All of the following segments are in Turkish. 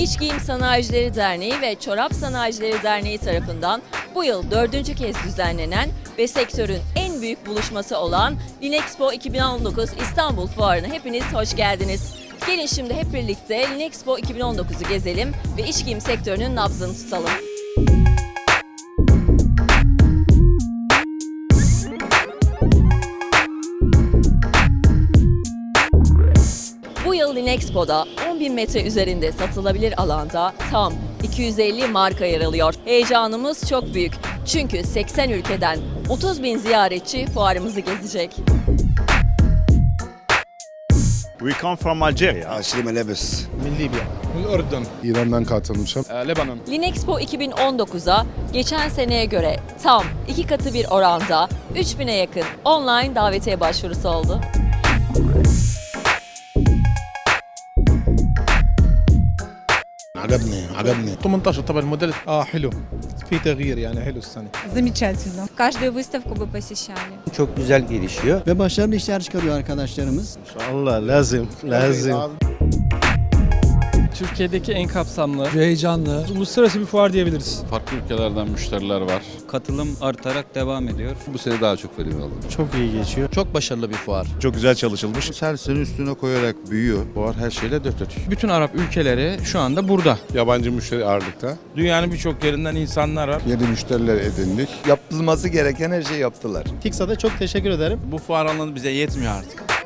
İç Giyim Sanayicileri Derneği ve Çorap Sanayicileri Derneği tarafından bu yıl dördüncü kez düzenlenen ve sektörün en büyük buluşması olan Linexpo 2019 İstanbul Fuarı'na hepiniz hoş geldiniz. Gelin şimdi hep birlikte Linexpo 2019'u gezelim ve iç giyim sektörünün nabzını tutalım. yıl Linexpo'da 10 bin metre üzerinde satılabilir alanda tam 250 marka yer alıyor. Heyecanımız çok büyük çünkü 80 ülkeden 30 bin ziyaretçi fuarımızı gezecek. We come from Algeria. Asli Melebes. Min Libya. Min İran'dan katılmışım. Ee, Lebanon. Linexpo 2019'a geçen seneye göre tam iki katı bir oranda 3000'e yakın online davetiye başvurusu oldu. عجبني عجبني 18 طبعا الموديل اه حلو في تغيير يعني حلو السنه Замечательно. Каждую выставку бы посещали. çok güzel gelişiyor. ve başarılı işler çıkarıyor arkadaşlarımız. Allah lazım, lazım. Türkiye'deki en kapsamlı, heyecanlı, uluslararası bir fuar diyebiliriz. Farklı ülkelerden müşteriler var. Katılım artarak devam ediyor. Bu sene daha çok verim aldım. çok iyi geçiyor çok başarılı bir fuar. Çok güzel çalışılmış. Her sene üstüne koyarak büyüyor. Bu var her şeyle dört dört. Bütün Arap ülkeleri şu anda burada. Yabancı müşteri ağırlıkta. Dünyanın birçok yerinden insanlar var. Yeni müşteriler edindik. Yapılması gereken her şeyi yaptılar. Tiksa'da çok teşekkür ederim. Bu fuar alanı bize yetmiyor artık.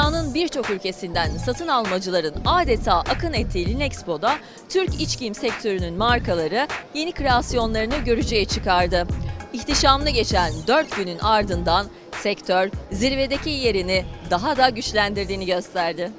Dünyanın birçok ülkesinden satın almacıların adeta akın ettiği Linexpo'da Türk iç giyim sektörünün markaları yeni kreasyonlarını görücüye çıkardı. İhtişamlı geçen 4 günün ardından sektör zirvedeki yerini daha da güçlendirdiğini gösterdi.